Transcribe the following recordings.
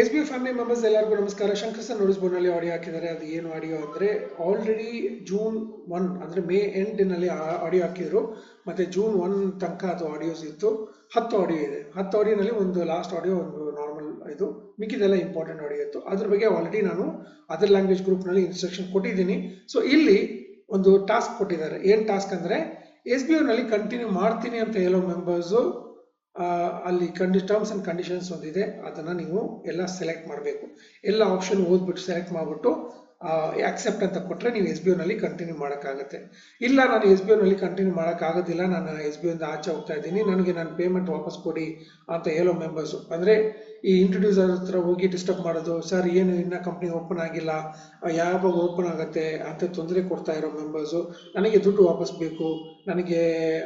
S B family members ಎಲ್ಲರಿಗೂ ನಮಸ್ಕಾರ. Shankar sir notice audio ಹಾಕಿದ್ದಾರೆ. ಅದು ಏನು ಆಡಿಯೋ ಅಂದರೆ ಆಲ್ರೆಡಿ ಜೂನ್ ಒನ್ ಅಂದರೆ ಮೇ ಎಂಡಿನಲ್ಲಿ ಆಡಿಯೋ ಹಾಕಿದ್ರು. ಮತ್ತು ಜೂನ್ ಒನ್ ತನಕ ಅದು ಆಡಿಯೋಸ್ ಇತ್ತು. ಹತ್ತು ಆಡಿಯೋ ಇದೆ. ಹತ್ತು ಆಡಿಯೋನಲ್ಲಿ ಒಂದು ಲಾಸ್ಟ್ ಆಡಿಯೋ ಒಂದು ನಾರ್ಮಲ್ ಇದು. ಮಿಕ್ಕಿದೆಲ್ಲ ಇಂಪಾರ್ಟೆಂಟ್ ಆಡಿಯೋ ಇತ್ತು. ಅದ್ರ ಬಗ್ಗೆ ಆಲ್ರೆಡಿ ನಾನು ಅದರ್ ಲ್ಯಾಂಗ್ವೇಜ್ ಗ್ರೂಪ್ನಲ್ಲಿ ಇನ್ಸ್ಟ್ರಕ್ಷನ್ ಕೊಟ್ಟಿದ್ದೀನಿ. ಸೊ ಇಲ್ಲಿ ಒಂದು ಟಾಸ್ಕ್ ಕೊಟ್ಟಿದ್ದಾರೆ. ಏನು ಟಾಸ್ಕ್ ಅಂದರೆ, ಎಸ್ ಬಿ ನಲ್ಲಿ ಕಂಟಿನ್ಯೂ ಮಾಡ್ತೀನಿ ಅಂತ ಹೇಳೋ ಮೆಂಬರ್ಸು ಅಲ್ಲಿ ಕಂಡಿ ಟರ್ಮ್ಸ್ ಅಂಡ್ ಕಂಡೀಷನ್ಸ್ ಒಂದಿದೆ, ಅದನ್ನು ನೀವು ಎಲ್ಲ ಸೆಲೆಕ್ಟ್ ಮಾಡಬೇಕು. ಎಲ್ಲ ಆಪ್ಷನ್ ಓದ್ಬಿಟ್ಟು ಸೆಲೆಕ್ಟ್ ಮಾಡಿಬಿಟ್ಟು ಆಕ್ಸೆಪ್ಟ್ ಅಂತ ಕೊಟ್ಟರೆ ನೀವು ಎಸ್ ಬಿ ನಲ್ಲಿ ಕಂಟಿನ್ಯೂ ಮಾಡೋಕ್ಕಾಗತ್ತೆ. ಇಲ್ಲ, ನಾನು ಎಸ್ ಬಿ ನಲ್ಲಿ ಕಂಟಿನ್ಯೂ ಮಾಡೋಕ್ಕಾಗೋದಿಲ್ಲ, ನಾನು ಎಸ್ ಬಿ ಇಂದ ಆಚೆ ಹೋಗ್ತಾ ಇದ್ದೀನಿ, ನನಗೆ ನನ್ನ ಪೇಮೆಂಟ್ ವಾಪಸ್ ಕೊಡಿ ಅಂತ ಹೇಳೋ ಮೆಂಬರ್ಸು ಅಂದರೆ ಈ ಇಂಟ್ರೊಡ್ಯೂಸರ್ ಹತ್ರ ಹೋಗಿ ಡಿಸ್ಟರ್ಬ್ ಮಾಡೋದು, ಸರ್, ಏನು ಇನ್ನೂ ಕಂಪ್ನಿ ಓಪನ್ ಆಗಿಲ್ಲ, ಯಾವಾಗ ಓಪನ್ ಆಗುತ್ತೆ ಅಂತ ತೊಂದರೆ ಕೊಡ್ತಾ ಇರೋ ಮೆಂಬರ್ಸು ನನಗೆ ದುಡ್ಡು ವಾಪಸ್ ಬೇಕು, ನನಗೆ,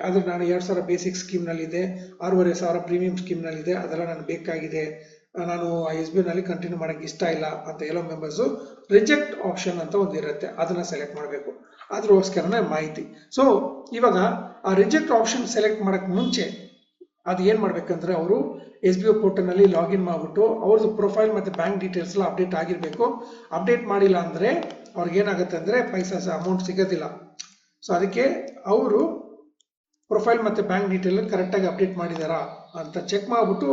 ಆದರೆ ನಾನು ಎರಡು ಸಾವಿರ ಬೇಸಿಕ್ ಸ್ಕೀಮ್ನಲ್ಲಿದೆ ಆರೂವರೆ ಸಾವಿರ ಪ್ರೀಮಿಯಂ ಸ್ಕೀಮ್ನಲ್ಲಿದೆ ಅದೆಲ್ಲ ನನಗೆ ಬೇಕಾಗಿದೆ ನಾನು ಎಸ್ ಬಿ ನಲ್ಲಿ ಕಂಟಿನ್ಯೂ ಮಾಡೋಕೆ ಇಷ್ಟ ಇಲ್ಲ ಅಂತ ಎಲ್ಲೋ ಮೆಂಬರ್ಸು ರಿಜೆಕ್ಟ್ ಆಪ್ಷನ್ ಅಂತ ಒಂದು ಇರುತ್ತೆ, ಅದನ್ನು ಸೆಲೆಕ್ಟ್ ಮಾಡಬೇಕು. ಅದ್ರೋಸ್ಕರನೇ ಮಾಹಿತಿ. ಸೊ ಇವಾಗ ಆ ರಿಜೆಕ್ಟ್ ಆಪ್ಷನ್ ಸೆಲೆಕ್ಟ್ ಮಾಡೋಕ್ಕೆ ಮುಂಚೆ ಅದು ಏನು ಮಾಡ್ಬೇಕಂದ್ರೆ ಅವರು ಎಸ್ ಬಿ ಒ ಪೋರ್ಟಲ್ನಲ್ಲಿ ಲಾಗಿನ್ ಮಾಡಿಬಿಟ್ಟು ಅವ್ರದ್ದು ಪ್ರೊಫೈಲ್ ಮತ್ತು ಬ್ಯಾಂಕ್ ಡೀಟೇಲ್ಸ್ ಎಲ್ಲ ಅಪ್ಡೇಟ್ ಆಗಿರಬೇಕು. ಅಪ್ಡೇಟ್ ಮಾಡಿಲ್ಲ ಅಂದರೆ ಅವ್ರಿಗೆ ಏನಾಗುತ್ತೆ ಅಂದರೆ ಪೈಸಾ ಅಮೌಂಟ್ ಸಿಗೋದಿಲ್ಲ. ಸೊ ಅದಕ್ಕೆ ಅವರು ಪ್ರೊಫೈಲ್ ಮತ್ತು ಬ್ಯಾಂಕ್ ಡೀಟೇಲ್ ಕರೆಕ್ಟಾಗಿ ಅಪ್ಡೇಟ್ ಮಾಡಿದಾರಾ ಅಂತ ಚೆಕ್ ಮಾಡಿಬಿಟ್ಟು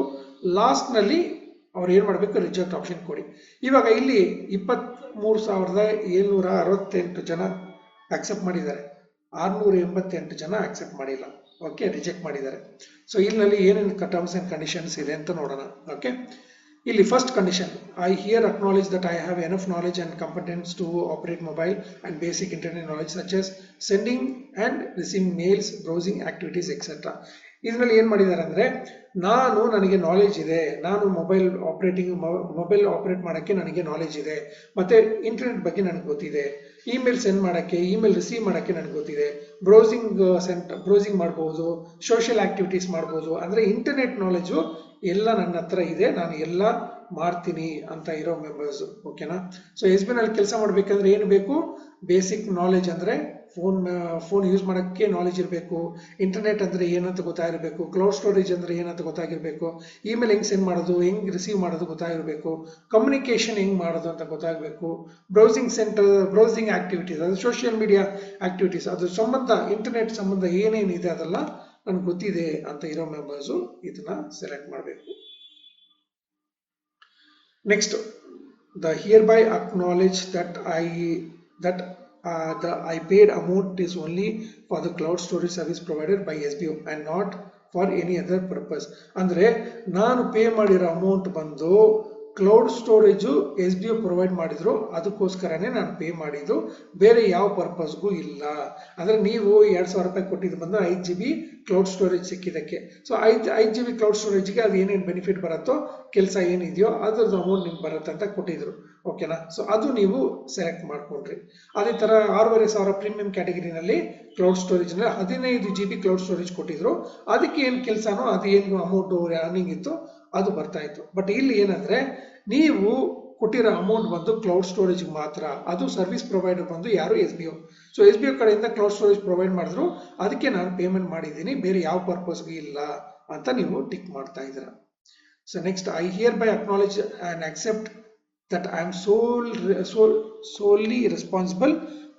ಲಾಸ್ಟ್ನಲ್ಲಿ ಅವ್ರು ಏನು ಮಾಡಬೇಕು? ರಿಜೆಕ್ಟ್ ಆಪ್ಷನ್ ಕೊಡಿ. ಇವಾಗ ಇಲ್ಲಿ ಇಪ್ಪತ್ತ್ಮೂರು ಸಾವಿರದ ಏಳ್ನೂರ ಅರವತ್ತೆಂಟು ಜನ ಆಕ್ಸೆಪ್ಟ್ ಮಾಡಿದ್ದಾರೆ. ಆರುನೂರ ಎಂಬತ್ತೆಂಟು ಜನ ಆಕ್ಸೆಪ್ಟ್ ಮಾಡಿಲ್ಲ. ಓಕೆ ರಿಜೆಕ್ಟ್ ಮಾಡಿದ್ದಾರೆ. ಸೊ ಇಲ್ಲಿನಲ್ಲಿ ಏನೇನು ಟರ್ಮ್ಸ್ ಆ್ಯಂಡ್ ಕಂಡೀಷನ್ಸ್ ಇದೆ ಅಂತ ನೋಡೋಣ. ಓಕೆ ಇಲ್ಲಿ first condition I here acknowledge that I have enough knowledge and competence to operate mobile and basic internet knowledge such as sending and receiving mails browsing activities etcetera ಇದರಲ್ಲಿ ಏನು ಮಾಡಿದ್ದಾರೆ ಅಂದರೆ ನಾನು ನನಗೆ ನಾಲೆಜ್ ಇದೆ, ನಾನು ಮೊಬೈಲ್ ಆಪ್ರೇಟಿಂಗ್ ಮೊಬೈಲ್ ಆಪ್ರೇಟ್ ಮಾಡೋಕ್ಕೆ ನನಗೆ ನಾಲೆಜ್ ಇದೆ, ಮತ್ತು ಇಂಟರ್ನೆಟ್ ಬಗ್ಗೆ ನನಗೆ ಗೊತ್ತಿದೆ ಇಮೇಲ್ ಸೆಂಡ್ ಮಾಡೋಕ್ಕೆ ಇಮೇಲ್ ರಿಸೀವ್ ಮಾಡೋಕ್ಕೆ ನನಗೆ ಗೊತ್ತಿದೆ ಬ್ರೌಸಿಂಗ್ ಸೆಂಟ್ ಬ್ರೌಸಿಂಗ್ ಮಾಡ್ಬೋದು ಸೋಷಿಯಲ್ ಆ್ಯಕ್ಟಿವಿಟೀಸ್ ಮಾಡ್ಬೋದು, ಅಂದರೆ ಇಂಟರ್ನೆಟ್ ನಾಲೆಜು ಎಲ್ಲ ನನ್ನ ಹತ್ರ ಇದೆ, ನಾನು ಎಲ್ಲ ಮಾಡ್ತೀನಿ ಅಂತ ಇರೋ ಮೆಂಬರ್ಸ್ ಓಕೆನಾ ಸೊ ಎಸ್ ಬಿ ನಲ್ಲಿ ಕೆಲಸ ಮಾಡಬೇಕಂದ್ರೆ ಏನು ಬೇಕು? ಬೇಸಿಕ್ ನಾಲೆಜ್ ಅಂದರೆ ಫೋನ್ ಫೋನ್ ಯೂಸ್ ಮಾಡೋಕ್ಕೆ ನಾಲೆಜ್ ಇರಬೇಕು. ಇಂಟರ್ನೆಟ್ ಅಂದರೆ ಏನಂತ ಗೊತ್ತಾಗಿರಬೇಕು. ಕ್ಲೌಡ್ ಸ್ಟೋರೇಜ್ ಅಂದರೆ ಏನಂತ ಗೊತ್ತಾಗಿರಬೇಕು. ಇಮೇಲ್ ಹೆಂಗೆ ಸೆಂಡ್ ಮಾಡೋದು, ಹೆಂಗೆ ರಿಸೀವ್ ಮಾಡೋದು ಗೊತ್ತಾಗಿರಬೇಕು. ಕಮ್ಯುನಿಕೇಷನ್ ಹೆಂಗೆ ಮಾಡೋದು ಅಂತ ಗೊತ್ತಾಗಬೇಕು. ಬ್ರೌಸಿಂಗ್ ಸೆಂಟರ್ ಬ್ರೌಸಿಂಗ್ ಆ್ಯಕ್ಟಿವಿಟೀಸ್ ಅದು ಸೋಷಿಯಲ್ ಮೀಡಿಯಾ ಆ್ಯಕ್ಟಿವಿಟೀಸ್ ಅದ್ರ ಸಂಬಂಧ ಇಂಟರ್ನೆಟ್ ಸಂಬಂಧ ಏನೇನಿದೆ ಅದೆಲ್ಲ ನನಗೆ ಗೊತ್ತಿದೆ ಅಂತ ಇರೋ ಮೆಂಬರ್ಸು ಇದನ್ನ ಸೆಲೆಕ್ಟ್ ಮಾಡಬೇಕು. Next the here by acknowledge that I that uh, the I paid amount is only for the cloud storage service provided by SBO and not for any other purpose. ಅಂದರೆ ನಾನು pay ಮಾಡಿರೋ amount ಬಂದು cloud storage S D provide ಮಾಡಿದ್ರು, ಅದಕ್ಕೋಸ್ಕರನೇ ನಾನು pay ಮಾಡಿದ್ದು. ಬೇರೆ ಯಾವ ಪರ್ಪಸ್ಗೂ ಇಲ್ಲ. ಅಂದರೆ ನೀವು ಎರಡು ಸಾವಿರ ರೂಪಾಯಿ ಕೊಟ್ಟಿದ್ದು ಬಂದು ಐದು ಜಿ ಬಿ ಕ್ಲೌಡ್ ಸ್ಟೋರೇಜ್ ಸಿಕ್ಕಿದ್ದಕ್ಕೆ. ಸೊ ಐದು ಐದು ಜಿ ಬಿ ಕ್ಲೌಡ್ ಸ್ಟೋರೇಜ್ಗೆ ಅದು ಏನೇನು ಬೆನಿಫಿಟ್ ಬರುತ್ತೋ, ಕೆಲಸ ಏನಿದೆಯೋ, ಅದ್ರದ್ದು ಅಮೌಂಟ್ ನಿಮ್ಗೆ ಬರುತ್ತೆ ಅಂತ ಕೊಟ್ಟಿದ್ರು. ಓಕೆನಾ ಸೊ ಅದು ನೀವು ಸೆಲೆಕ್ಟ್ ಮಾಡ್ಕೊಂಡ್ರಿ. ಅದೇ ಥರ ಆರೂವರೆ ಸಾವಿರ ಪ್ರೀಮಿಯಂ ಕ್ಯಾಟಗರಿನಲ್ಲಿ ಕ್ಲೌಡ್ ಸ್ಟೋರೇಜ್ನ ಹದಿನೈದು ಜಿ ಬಿ ಕ್ಲೌಡ್ ಸ್ಟೋರೇಜ್ ಕೊಟ್ಟಿದ್ರು. ಅದಕ್ಕೆ ಏನು ಕೆಲಸನೋ, ಅದು ಏನು ಅಮೌಂಟು ಅರ್ನಿಂಗ್ ಇತ್ತು ಅದು ಬರ್ತಾ ಇತ್ತು. ಬಟ್ ಇಲ್ಲಿ ಏನಂದ್ರೆ, ನೀವು ಕೊಟ್ಟಿರೋ ಅಮೌಂಟ್ ಬಂದು ಕ್ಲೌಡ್ ಸ್ಟೋರೇಜ್ ಮಾತ್ರ. ಅದು ಸರ್ವಿಸ್ ಪ್ರೊವೈಡರ್ ಬಂದು ಯಾರು S B O so S B O ಕಡೆಯಿಂದ ಕ್ಲೌಡ್ ಸ್ಟೋರೇಜ್ ಪ್ರೊವೈಡ್ ಮಾಡಿದ್ರು. ಅದಕ್ಕೆ ನಾನು ಪೇಮೆಂಟ್ ಮಾಡಿದ್ದೀನಿ. ಬೇರೆ ಯಾವ ಪರ್ಪಸ್ಗೂ ಇಲ್ಲ ಅಂತ ನೀವು ಟಿಕ್ ಮಾಡ್ತಾ ಇದ್ದೀರಾ. So next I here by acknowledge and accept that I am sole sole solely responsible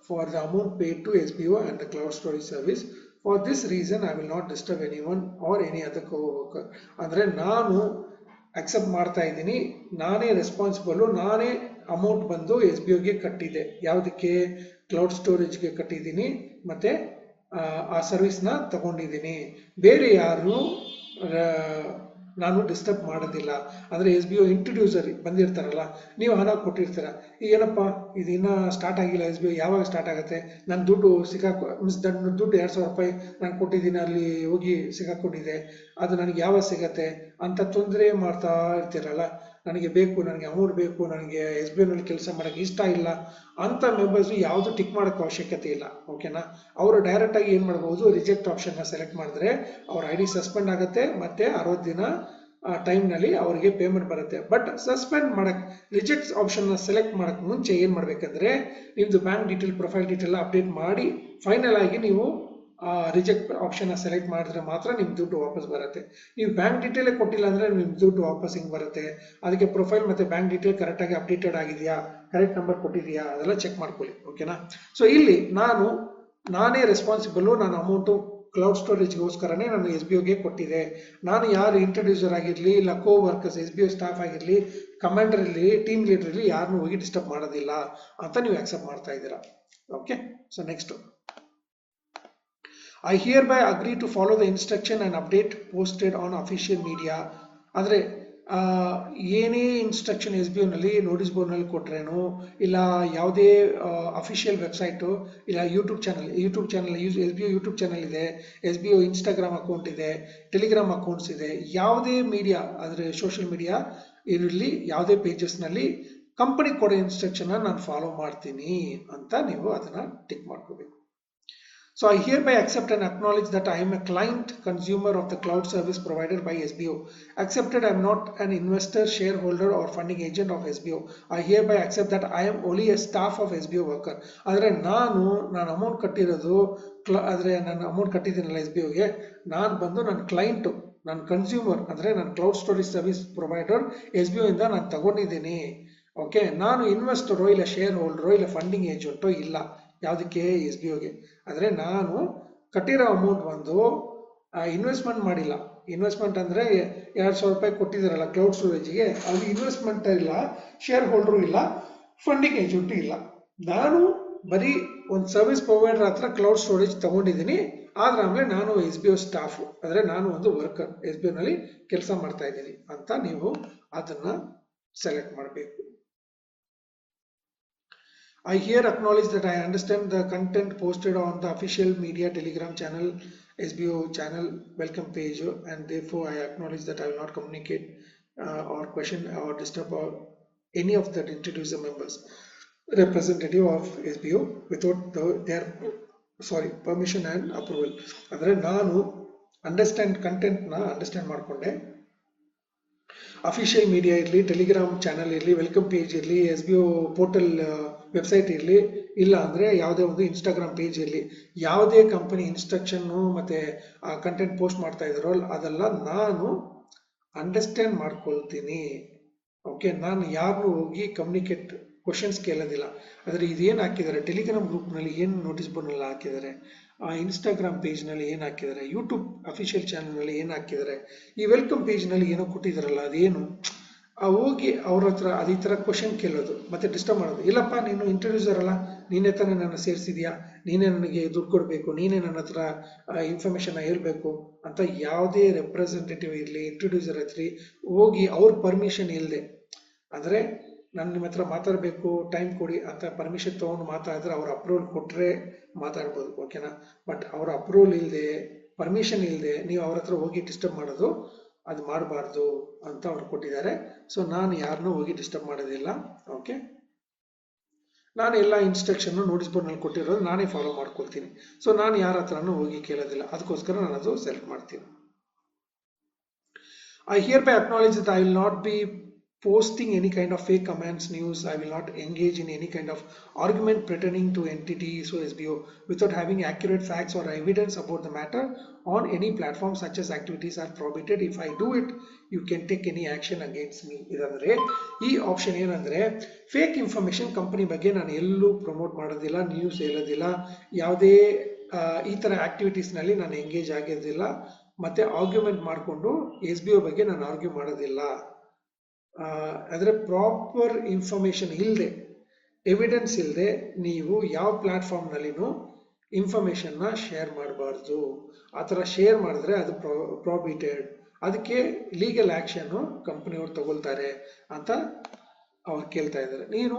for the amount amount to S B and and the cloud storage For this reason I will not disturb any one or any other coworker ಅಂದರೆ ನಾನು accept ಮಾಡ್ತಾ ಇದ್ದೀನಿ, ನಾನೇ ರೆಸ್ಪಾನ್ಸಿಬಲು ನಾನೇ amount ಬಂದು S B ಓಗೆ ಕಟ್ಟಿದೆ ಯಾವುದಕ್ಕೆ? Cloud ಸ್ಟೋರೇಜ್ಗೆ ಕಟ್ಟಿದ್ದೀನಿ, ಮತ್ತು, ಆ ಸರ್ವಿಸ್ನ ತಗೊಂಡಿದ್ದೀನಿ. ಬೇರೆ ಯಾರು ನಾನು ಡಿಸ್ಟರ್ಬ್ ಮಾಡೋದಿಲ್ಲ. ಅಂದರೆ ಎಸ್ ಬಿ ಓ ಇಂಟ್ರೊಡ್ಯೂಸರ್ ಬಂದಿರ್ತಾರಲ್ಲ, ನೀವು ಹಣ ಕೊಟ್ಟಿರ್ತೀರ. ಏನಪ್ಪ, ಇದು ಇನ್ನೂ ಸ್ಟಾರ್ಟ್ ಆಗಿಲ್ಲ ಎಸ್ ಬಿ ಒ ಯಾವಾಗ ಸ್ಟಾರ್ಟ್ ಆಗುತ್ತೆ? ನನ್ನ ದುಡ್ಡು ಸಿಕ್ಕಾಕೊ ಮೀನ್ಸ್ ನನ್ನ ದುಡ್ಡು ಎರಡು ಸಾವಿರ ರೂಪಾಯಿ ನಾನು ಕೊಟ್ಟಿದ್ದೀನಿ, ಅಲ್ಲಿ ಹೋಗಿ ಸಿಕ್ಕಾಕೊಂಡಿದೆ ಅದು ನನಗೆ ಯಾವಾಗ ಸಿಗತ್ತೆ ಅಂತ ತೊಂದರೆ ಮಾಡ್ತಾ ಇರ್ತೀರಲ್ಲ. ನನಗೆ ಬೇಕು, ನನಗೆ ಅಮೌಂಟ್ ಬೇಕು, ನನಗೆ ಎಸ್ ಬಿ ಐನಲ್ಲಿ ಕೆಲಸ ಮಾಡೋಕ್ಕೆ ಇಷ್ಟ ಇಲ್ಲ ಅಂಥ ಮೆಂಬರ್ಸು ಯಾವುದು ಟಿಕ್ ಮಾಡೋಕ್ಕೆ ಅವಶ್ಯಕತೆ ಇಲ್ಲ ಓಕೆನಾ ಅವರು ಡೈರೆಕ್ಟಾಗಿ ಏನು ಮಾಡ್ಬೋದು ರಿಜೆಕ್ಟ್ ಆಪ್ಷನ್ನ ಸೆಲೆಕ್ಟ್ ಮಾಡಿದ್ರೆ ಅವ್ರ ಐ ಡಿ ಸಸ್ಪೆಂಡ್ ಆಗುತ್ತೆ, ಮತ್ತು ಅರವತ್ತು ದಿನ ಟೈಮ್ನಲ್ಲಿ ಅವರಿಗೆ ಪೇಮೆಂಟ್ ಬರುತ್ತೆ. ಬಟ್ ಸಸ್ಪೆಂಡ್ ಮಾಡಕ್ಕೆ ರಿಜೆಕ್ಟ್ ಆಪ್ಷನ್ನ ಸೆಲೆಕ್ಟ್ ಮಾಡೋಕ್ಕೆ ಮುಂಚೆ ಏನು ಮಾಡಬೇಕಂದ್ರೆ ನಿಮ್ಮದು bank detail profile detail update ಮಾಡಿ ಫೈನಲ್ ಆಗಿ ನೀವು ರಿಜೆಕ್ಟ್ ಆಪ್ಷನ್ ಸೆಲೆಕ್ಟ್ ಮಾಡಿದ್ರೆ ಮಾತ್ರ ನಿಮ್ ದುಡ್ಡು ವಾಪಸ್ ಬರುತ್ತೆ. ನೀವು ಬ್ಯಾಂಕ್ ಡೀಟೇಲ್ ಕೊಟ್ಟಿಲ್ಲ ಅಂದ್ರೆ ನಿಮ್ ದುಡ್ಡು ವಾಪಸ್ ಹಿಂಗ್ ಬರುತ್ತೆ. ಅದಕ್ಕೆ ಪ್ರೊಫೈಲ್ ಮತ್ತೆ ಬ್ಯಾಂಕ್ ಡೀಟೇಲ್ ಕರೆಕ್ಟ್ ಆಗಿ ಅಪ್ಡೇಟೆಡ್ ಆಗಿದೆಯಾ ಕರೆಕ್ಟ್ ನಂಬರ್ ಕೊಟ್ಟಿದೆಯಾ ಅದೆಲ್ಲ ಚೆಕ್ ಮಾಡ್ಕೊಳ್ಳಿ ಓಕೆನಾ ಸೊ ಇಲ್ಲಿ ನಾನು, ನಾನೇ ರೆಸ್ಪಾನ್ಸಿಬಲ್ ನಾನು ಅಮೌಂಟು ಕ್ಲೌಡ್ ಸ್ಟೋರೇಜ್ಗೋಸ್ಕರನೇ ನಾನು ಎಸ್ ಬಿ ಓಗೆ ಕೊಟ್ಟಿದೆ. ನಾನು ಯಾರು ಇಂಟ್ರೊಡ್ಯೂಸರ್ ಆಗಿರಲಿ, ಇಲ್ಲ co workers S B O staff ಆಗಿರಲಿ ಕಮಾಂಡರ್ ಇರಲಿ ಟೀಮ್ ಲೀಡರ್ ಇರಲಿ ಯಾರನ್ನೂ ಹೋಗಿ ಡಿಸ್ಟರ್ಬ್ ಮಾಡೋದಿಲ್ಲ ಅಂತ ನೀವು ಆಕ್ಸೆಪ್ಟ್ ಮಾಡ್ತಾ ಇದ್ದೀರಾ. Okay so next I hereby agree to follow the instruction and update posted on official media ಅಂದರೆ ಏನೇ ಇನ್ಸ್ಟ್ರಕ್ಷನ್ ಎಸ್ ಬಿ ಓನಲ್ಲಿ ನೋಟಿಸ್ ಬೋರ್ಡ್ನಲ್ಲಿ ಕೊಟ್ಟರೇನು ಇಲ್ಲ ಯಾವುದೇ ಅಫಿಷಿಯಲ್ ವೆಬ್ಸೈಟು ಇಲ್ಲ YouTube channel YouTube channel use S B O YouTube channel ಇದೆ S B O Instagram account ಇದೆ ಟೆಲಿಗ್ರಾಮ್ ಅಕೌಂಟ್ಸ್ ಇದೆ, ಯಾವುದೇ ಮೀಡಿಯಾ ಅಂದರೆ ಸೋಷಿಯಲ್ ಮೀಡಿಯಾ ಇರಲಿ ಯಾವುದೇ ಪೇಜಸ್ನಲ್ಲಿ ಕಂಪನಿ ಕೊಡೋ ಇನ್ಸ್ಟ್ರಕ್ಷನ್ನ ನಾನು ಫಾಲೋ ಮಾಡ್ತೀನಿ ಅಂತ ನೀವು ಅದನ್ನು ಟಿಕ್ ಮಾಡ್ಕೋಬೇಕು. So I hereby accept and acknowledge that I am a client consumer of the cloud service provided by SBO. Accepted I am not an investor, shareholder or funding agent of SBO. I hereby accept that I am only a staff of SBO worker. ಆದರೆ ನಾನು ನಾನು amount ಕಟ್ಟಿರೋದು ಕ್ಲ ಆದರೆ ನಾನು amount ಕಟ್ಟಿದ್ದೀನಲ್ಲ S B ಒಗೆ ನಾನು ಬಂದು ನನ್ನ ಕ್ಲೈಂಟು ನನ್ನ ಕನ್ಸ್ಯೂಮರ್ ಅಂದರೆ ನನ್ನ cloud storage service provider S B ಇಂದ ನಾನು ತಗೊಂಡಿದ್ದೀನಿ ಓಕೆ ನಾನು ಇನ್ವೆಸ್ಟರೋ ಇಲ್ಲ ಶೇರ್ ಹೋಲ್ಡರು ಇಲ್ಲ ಫಂಡಿಂಗ್ ಏಜೆಂಟೋ ಇಲ್ಲ ಯಾವುದಕ್ಕೆ ಎಸ್ ಬಿ ಒಗೆ ಆದರೆ ನಾನು ಕಟ್ಟಿರೋ ಅಮೌಂಟ್ ಬಂದು ಇನ್ವೆಸ್ಟ್ಮೆಂಟ್ ಮಾಡಿಲ್ಲ. ಇನ್ವೆಸ್ಟ್ಮೆಂಟ್ ಅಂದರೆ ಎರಡು ಸಾವಿರ ರೂಪಾಯಿ ಕೊಟ್ಟಿದ್ದಾರಲ್ಲ ಕ್ಲೌಡ್ ಸ್ಟೋರೇಜಿಗೆ ಅದು ಇನ್ವೆಸ್ಟ್ಮೆಂಟ್ ಇಲ್ಲ ಶೇರ್ ಹೋಲ್ಡ್ರು ಇಲ್ಲ ಫಂಡಿಂಗ್ ಏಜೆಂಟು ಇಲ್ಲ. ನಾನು ಬರೀ ಒಂದು ಸರ್ವಿಸ್ ಪ್ರೊವೈಡರ್ ಹತ್ರ ಕ್ಲೌಡ್ ಸ್ಟೋರೇಜ್ ತಗೊಂಡಿದ್ದೀನಿ. ಆದ್ರೆ ಆಮೇಲೆ ನಾನು ಎಸ್ ಬಿ ಓ ಸ್ಟಾಫ್ ಅಂದರೆ ನಾನು ಒಂದು ವರ್ಕರ್ ಎಸ್ ಬಿ ನಲ್ಲಿ ಕೆಲಸ ಮಾಡ್ತಾ ಇದ್ದೀನಿ ಅಂತ ನೀವು ಅದನ್ನ ಸೆಲೆಕ್ಟ್ ಮಾಡಬೇಕು. I here acknowledge that I understand the content posted on the official media telegram channel, SBO channel welcome page and therefore I acknowledge that I will not communicate uh, or question or disturb or any of the introducer members representative of SBO without the, their sorry permission and approval. ಅಂದರೆ ನಾನು understand ಕಂಟೆಂಟ್ನ understand ಮಾಡಿಕೊಂಡೆ official media ಇರಲಿ Telegram channel ಇರಲಿ welcome page ಇರಲಿ S B ಒ portal website ಇರಲಿ, ಇಲ್ಲ ಅಂದರೆ ಯಾವುದೇ ಒಂದು ಇನ್ಸ್ಟಾಗ್ರಾಮ್ ಪೇಜ್ ಇರಲಿ, ಯಾವುದೇ ಕಂಪನಿ ಇನ್ಸ್ಟ್ರಕ್ಷನ್ನು ಮತ್ತು, ಆ ಕಂಟೆಂಟ್ ಪೋಸ್ಟ್ ಮಾಡ್ತಾ ಇದ್ದಾರೋ ಅದೆಲ್ಲ ನಾನು ಅಂಡರ್ಸ್ಟ್ಯಾಂಡ್ ಮಾಡ್ಕೊಳ್ತೀನಿ. ಓಕೆ ನಾನು ಯಾರನ್ನೂ ಹೋಗಿ ಕಮ್ಯುನಿಕೇಟ್ ಕ್ವಶನ್ಸ್ ಕೇಳೋದಿಲ್ಲ. ಆದರೆ ಇದೇನು ಹಾಕಿದ್ದಾರೆ ಟೆಲಿಗ್ರಾಮ್ ಗ್ರೂಪ್ನಲ್ಲಿ ಏನು ನೋಟಿಸ್ ಬೋರ್ಡ್ನಲ್ಲಿ ಹಾಕಿದ್ದಾರೆ ಆ ಇನ್ಸ್ಟಾಗ್ರಾಮ್ ಪೇಜ್ನಲ್ಲಿ ಏನು ಹಾಕಿದ್ದಾರೆ ಯೂಟ್ಯೂಬ್ ಅಫಿಷಿಯಲ್ ಚಾನಲ್ನಲ್ಲಿ ಏನು ಹಾಕಿದ್ದಾರೆ ಈ ವೆಲ್ಕಮ್ ಪೇಜ್ನಲ್ಲಿ ಏನೋ ಕೊಟ್ಟಿದ್ದಾರಲ್ಲ ಅದೇನು? ಹೋಗಿ ಅವ್ರ ಹತ್ರ ಅದು ಥರ ಕ್ವಶನ್ ಕೇಳೋದು, ಮತ್ತೆ ಡಿಸ್ಟರ್ಬ್ ಮಾಡೋದು. ಇಲ್ಲಪ್ಪ, ನೀನು ಇಂಟ್ರೊಡ್ಯೂಸರ್ ಅಲ್ಲ ನೀನೇ ತಾನೇ ನನ್ನ ಸೇರಿಸಿದ್ಯಾ? ನೀನೇ ನನಗೆ ದುಡ್ಡು ಕೊಡಬೇಕು, ನೀನೇ ನನ್ನ ಹತ್ರ ಇನ್ಫಾರ್ಮೇಷನ್ ಹೇಳ್ಬೇಕು ಅಂತ ಯಾವುದೇ ರೆಪ್ರೆಸೆಂಟೇಟಿವ್ ಇರಲಿ ಇಂಟ್ರೊಡ್ಯೂಸರ್ ಹತ್ರ ಹೋಗಿ ಅವ್ರ ಪರ್ಮಿಷನ್ ಇಲ್ಲದೆ ಅಂದರೆ ನಾನು ನಿಮ್ಮ ಹತ್ರ ಮಾತಾಡಬೇಕು ಟೈಮ್ ಕೊಡಿ ಅಂತ ಪರ್ಮಿಷನ್ ತೊಗೊಂಡು ಮಾತಾಡಿದ್ರೆ ಅವ್ರ ಅಪ್ರೂವಲ್ ಕೊಟ್ಟರೆ ಮಾತಾಡ್ಬೋದು ಓಕೆನಾ ಬಟ್ ಅವ್ರ ಅಪ್ರೂವಲ್ ಇಲ್ಲದೆ ಪರ್ಮಿಷನ್ ಇಲ್ಲದೆ ನೀವು ಅವ್ರ ಹತ್ರ ಹೋಗಿ ಡಿಸ್ಟರ್ಬ್ ಮಾಡೋದು ಅದು ಮಾಡಬಾರ್ದು ಅಂತ ಅವ್ರು ಕೊಟ್ಟಿದ್ದಾರೆ. ಸೊ ನಾನು ಯಾರನ್ನೂ ಹೋಗಿ ಡಿಸ್ಟರ್ಬ್ ಮಾಡೋದಿಲ್ಲ. ಓಕೆ ನಾನು ಎಲ್ಲ ಇನ್ಸ್ಟ್ರಕ್ಷನ್ನು ನೋಟಿಸ್ ಬೋರ್ಡ್ನಲ್ಲಿ ಕೊಟ್ಟಿರೋದು ನಾನೇ ಫಾಲೋ ಮಾಡ್ಕೊಳ್ತೀನಿ. ಸೊ ನಾನು ಯಾರ ಹತ್ರನೂ ಹೋಗಿ ಕೇಳೋದಿಲ್ಲ. ಅದಕ್ಕೋಸ್ಕರ ನಾನು ಅದು ಸೆಲೆಕ್ಟ್ ಮಾಡ್ತೀನಿ. I hereby acknowledge I will not be posting any kind of fake comments news i will not engage in any kind of argument pertaining to entity so sbo without having accurate facts or evidence about the matter on any platform such as activities are prohibited if i do it you can take any action against me ಇದಂದ್ರೆ ಈ option ಏನಂದ್ರೆ fake information company ಬಗ್ಗೆ ನಾನು ಎಲ್ಲೂ promote ಮಾಡೋದಿಲ್ಲ news ಹೇಳೋದಿಲ್ಲ ಯಾವುದೇ ಈ ಥರ ಆಕ್ಟಿವಿಟೀಸ್ನಲ್ಲಿ ನಾನು ಎಂಗೇಜ್ ಆಗಿರೋದಿಲ್ಲ ಮತ್ತೆ ಆರ್ಗ್ಯುಮೆಂಟ್ ಮಾಡಿಕೊಂಡು ಎಸ್ ಬಿ ಒ ಬಗ್ಗೆ ನಾನು ಆರ್ಗ್ಯೂ ಮಾಡೋದಿಲ್ಲ ಅಂದರೆ ಪ್ರಾಪರ್ ಇನ್ಫಾರ್ಮೇಷನ್ ಇಲ್ಲದೆ ಎವಿಡೆನ್ಸ್ ಇಲ್ಲದೆ ನೀವು ಯಾವ ಪ್ಲ್ಯಾಟ್ಫಾರ್ಮ್ನಲ್ಲಿನೂ ಇನ್ಫಾರ್ಮೇಷನ್ನ ಶೇರ್ ಮಾಡಬಾರ್ದು. ಆ ಥರ ಶೇರ್ ಮಾಡಿದ್ರೆ ಅದು ಪ್ರಾಬಿಟೆಡ್ ಅದಕ್ಕೆ ಲೀಗಲ್ ಆ್ಯಕ್ಷನ್ನು ಕಂಪ್ನಿಯವ್ರು ತಗೊಳ್ತಾರೆ ಅಂತ ಅವ್ರು ಕೇಳ್ತಾ ಇದ್ದಾರೆ, ನೀನು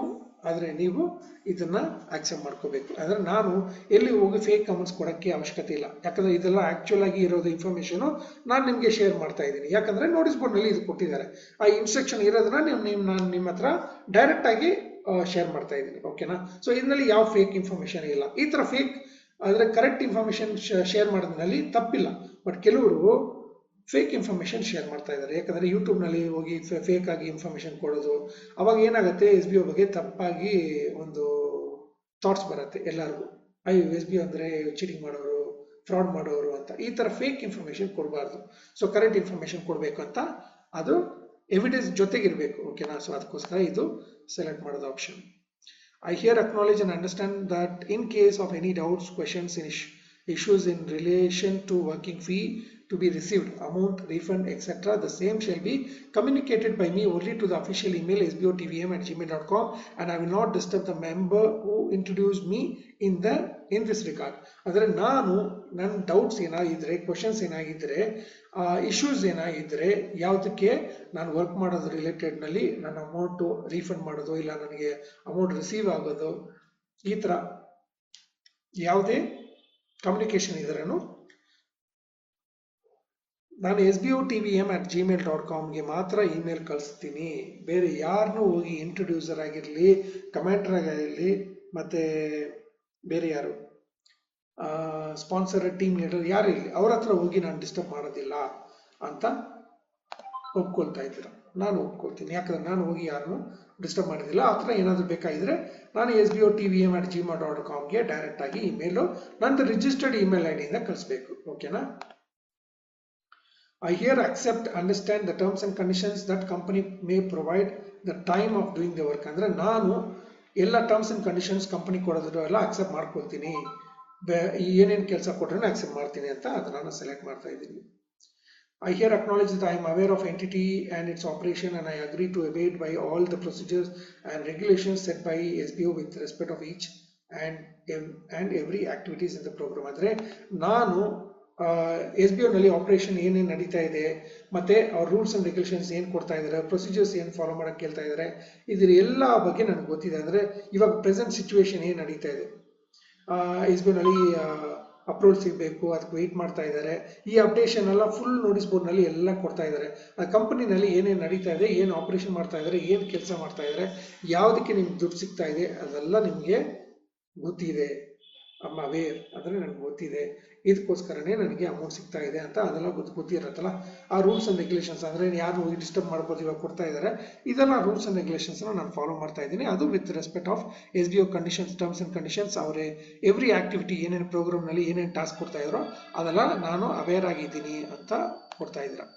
ಆದರೆ ನೀವು ಇದನ್ನ ಆಕ್ಸೆಪ್ಟ್ ಮಾಡ್ಕೋಬೇಕು. ಆದರೆ ನಾನು ಎಲ್ಲಿ ಹೋಗಿ ಫೇಕ್ ಕಮೆಂಟ್ಸ್ ಕೊಡೋಕ್ಕೆ ಅವಶ್ಯಕತೆ ಇಲ್ಲ. ಯಾಕಂದರೆ ಇದೆಲ್ಲ ಆ್ಯಕ್ಚುಲ್ ಆಗಿ ಇರೋದು ಇನ್ಫಾರ್ಮೇಷನು ನಾನು ನಿಮಗೆ ಶೇರ್ ಮಾಡ್ತಾ ಇದ್ದೀನಿ. ಯಾಕಂದರೆ ನೋಟಿಸ್ ಬೋರ್ಡ್ನಲ್ಲಿ ಇದು ಕೊಟ್ಟಿದ್ದಾರೆ. ಆ ಇನ್ಸ್ಟ್ರಕ್ಷನ್ ಇರೋದನ್ನ ನೀವು ನಿಮ್ಮ ನಾನು ನಿಮ್ಮ ಹತ್ರ ಡೈರೆಕ್ಟ್ ಆಗಿ ಶೇರ್ ಮಾಡ್ತಾ ಇದ್ದೀನಿ. ಓಕೆನಾ ಸೊ ಇದರಲ್ಲಿ ಯಾವ ಫೇಕ್ ಇನ್ಫಾರ್ಮೇಷನ್ ಇಲ್ಲ. ಈ ಥರ ಫೇಕ್ ಅಂದರೆ ಕರೆಕ್ಟ್ ಇನ್ಫಾರ್ಮೇಷನ್ ಶೇರ್ ಮಾಡೋದ್ರಲ್ಲಿ ತಪ್ಪಿಲ್ಲ. ಬಟ್ ಕೆಲವರು ಫೇಕ್ ಇನ್ಫಾರ್ಮೇಷನ್ ಶೇರ್ ಮಾಡ್ತಾ ಇದ್ದಾರೆ. ಯಾಕಂದರೆ ಯೂಟ್ಯೂಬ್ನಲ್ಲಿ ಹೋಗಿ ಫೇಕ್ ಆಗಿ ಇನ್ಫಾರ್ಮೇಷನ್ ಕೊಡೋದು, ಅವಾಗ ಏನಾಗುತ್ತೆ ಎಸ್ ಬಿ ಒ ಬಗ್ಗೆ ತಪ್ಪಾಗಿ ಒಂದು ಥಾಟ್ಸ್ ಬರುತ್ತೆ ಎಲ್ಲರಿಗೂ. ಅಯ್ಯೋ ಎಸ್ ಬಿ ಅಂದರೆ ಚೀಟಿಂಗ್ ಮಾಡೋರು ಫ್ರಾಡ್ ಮಾಡೋರು ಅಂತ. ಈ ತರ ಫೇಕ್ ಇನ್ಫಾರ್ಮೇಶನ್ ಕೊಡಬಾರ್ದು. ಸೊ ಕರೆಕ್ಟ್ ಇನ್ಫಾರ್ಮೇಶನ್ ಕೊಡಬೇಕು ಅಂತ ಅದು ಎವಿಡೆನ್ಸ್ ಜೊತೆಗಿರಬೇಕು. ಓಕೆನಾ ಸೊ ಅದಕ್ಕೋಸ್ಕರ ಇದು ಸೆಲೆಕ್ಟ್ ಮಾಡೋದು option I here acknowledge and understand that in case of any doubts questions in issues in relation to working fee to be received, amount, refund, etc., the same shall be communicated by me only to the official email sbotvm at gmail.com and I will not disturb the member who introduced me in the in this regard. ಅಂದರೆ ನಾನು ನನ್ನ doubts ಏನಾಗಿದ್ರೆ questions ಏನಾಗಿದ್ರೆ issues ಏನಾಗಿದ್ರೆ ಯಾವುದಕ್ಕೆ ನಾನು work ಮಾಡೋದು ರಿಲೇಟೆಡ್ನಲ್ಲಿ ನನ್ನ ಅಮೌಂಟು ರೀಫಂಡ್ ಮಾಡೋದು ಇಲ್ಲ ನನಗೆ ಅಮೌಂಟ್ ರಿಸೀವ್ ಆಗೋದು ಈ ಥರ ಯಾವುದೇ ಕಮ್ಯುನಿಕೇಶನ್ ಇದ್ರೂ ನಾನು S B U T V M at Gmail dot ಕಾಮ್ಗೆ ಮಾತ್ರ ಇಮೇಲ್ ಕಳಿಸ್ತೀನಿ. ಬೇರೆ ಯಾರನ್ನೂ ಹೋಗಿ ಇಂಟ್ರೊಡ್ಯೂಸರ್ ಆಗಿರಲಿ ಕಮೆಂಟರ್ ಆಗಿರಲಿ, ಮತ್ತು ಬೇರೆ ಯಾರು ಸ್ಪಾನ್ಸರ್ ಟೀಮ್ ಲೀಡರ್ ಯಾರು ಇರಲಿ, ಅವ್ರ ಹತ್ರ ಹೋಗಿ ನಾನು ಡಿಸ್ಟರ್ಬ್ ಮಾಡೋದಿಲ್ಲ ಅಂತ ಒಪ್ಕೊಳ್ತಾ ಇದ್ದೀರ? ನಾನು ಒಪ್ಕೊಳ್ತೀನಿ. ಯಾಕಂದ್ರೆ ನಾನು ಹೋಗಿ ಯಾರನ್ನು ಡಿಸ್ಟರ್ಬ್ ಮಾಡೋದಿಲ್ಲ. ಆ ಥರ ಏನಾದರೂ ಬೇಕಾಗಿದ್ರೆ ನಾನು S B O T V M at ಜಿಮಾ dot ಕಾಮ್ಗೆ ಡೈರೆಕ್ಟಾಗಿ ಇಮೇಲು ನಂದು ರಿಜಿಸ್ಟರ್ಡ್ ಇಮೇಲ್ ಐ ಡಿಯಿಂದ ಕಳಿಸ್ಬೇಕು. ಓಕೆನಾ I here accept, understand the terms and conditions that company may provide the time of doing the work. ಅಂದ್ರೆ ನಾನು ಎಲ್ಲ ಟರ್ಮ್ಸ್ ಅಂಡ್ ಕಂಡೀಷನ್ಸ್ ಕಂಪನಿ ಕೊಡೋದು ಎಲ್ಲ ಅಕ್ಸೆಪ್ಟ್ ಮಾಡ್ಕೊಳ್ತೀನಿ ಏನೇನು ಕೆಲಸ ಕೊಟ್ರೂ ಅಕ್ಸೆಪ್ಟ್ ಮಾಡ್ತೀನಿ ಅಂತ ಅದನ್ನ ನಾನು ಸೆಲೆಕ್ಟ್ ಮಾಡ್ತಾ ಇದ್ದೀನಿ I here acknowledge that I am aware of entity and its operation and I agree to abide by all the procedures and regulations set by SBO with respect of each and ev- and every activities in the program. ಅಂದ್ರೆ ನಾನು S B ನಲ್ಲಿ operation ಏನೇನು ನಡೀತಾ ಇದೆ, ಮತ್ತೆ ಅವ್ರ rules and regulations ಏನು ಕೊಡ್ತಾ ಇದ್ದಾರೆ ಪ್ರೊಸೀಜರ್ಸ್ ಏನು ಫಾಲೋ ಮಾಡೋಕ್ಕೆ ಕೇಳ್ತಾ ಇದ್ದಾರೆ ಇದ್ರ ಎಲ್ಲ ಬಗ್ಗೆ ನನಗೆ ಗೊತ್ತಿದೆ. ಅಂದರೆ ಇವಾಗ ಪ್ರೆಸೆಂಟ್ ಸಿಚುವೇಶನ್ ಏನು ನಡೀತಾ ಇದೆ. ಎಸ್ ಬಿ ನಲ್ಲಿ ಅಪ್ರೂವಲ್ ಸಿಗಬೇಕು, ಅದಕ್ಕೆ ವೆಯ್ಟ್ ಮಾಡ್ತಾ ಇದ್ದಾರೆ ಈ ಅಪ್ಡೇಷನ್ ಎಲ್ಲ ಫುಲ್ ನೋಟಿಸ್ ಬೋರ್ಡ್ನಲ್ಲಿ ಎಲ್ಲ ಕೊಡ್ತಾ ಇದ್ದಾರೆ ಆ ಕಂಪನಿನಲ್ಲಿ ಏನೇನು ನಡೀತಾ ಇದೆ, ಏನು ಆಪರೇಷನ್ ಮಾಡ್ತಾ ಇದ್ದಾರೆ ಏನು ಕೆಲಸ ಮಾಡ್ತಾ ಇದ್ದಾರೆ ಯಾವುದಕ್ಕೆ ನಿಮ್ಗೆ ದುಡ್ಡು ಸಿಗ್ತಾ ಇದೆ, ಅದೆಲ್ಲ ನಿಮಗೆ ಗೊತ್ತಿದೆ. ಅಮ್ಮ ಅವೇರ್ ಅಂದರೆ ನನಗೆ ಗೊತ್ತಿದೆ. ಇದಕ್ಕೋಸ್ಕರನೇ ನನಗೆ ಅಮೌಂಟ್ ಸಿಗ್ತಾ ಇದೆ ಅಂತ ಅದೆಲ್ಲ ಗೊತ್ತು ಗೊತ್ತಿರತ್ತಲ್ಲ? ಆ ರೂಲ್ಸ್ ಆ್ಯಂಡ್ ರೆಗ್ಯುಲೇಷನ್ಸ್ ಅಂದರೆ ಯಾರು ಹೋಗಿ ಡಿಸ್ಟರ್ಬ್ ಮಾಡ್ಬೋದು ಇವಾಗ ಕೊಡ್ತಾ ಇದ್ದಾರೆ ಇದೆಲ್ಲ ರೂಲ್ಸ್ ಆ್ಯಂಡ್ ರೆಗ್ಯುಲೇಷನ್ಸ್ನ ನಾನು ಫಾಲೋ ಮಾಡ್ತಾ ಇದ್ದೀನಿ. ಅದು with respect of S B O conditions terms and conditions ಅವರೇ ಎವ್ರಿ ಆಕ್ಟಿವಿಟಿ ಏನೇನು ಪ್ರೋಗ್ರಾಮ್ನಲ್ಲಿ ಏನೇನು ಟಾಸ್ಕ್ ಕೊಡ್ತಾ ಇದ್ರೋ ಅದೆಲ್ಲ ನಾನು ಅವೇರ್ ಆಗಿದ್ದೀನಿ ಅಂತ ಕೊಡ್ತಾ ಇದ್ದೀರಾ.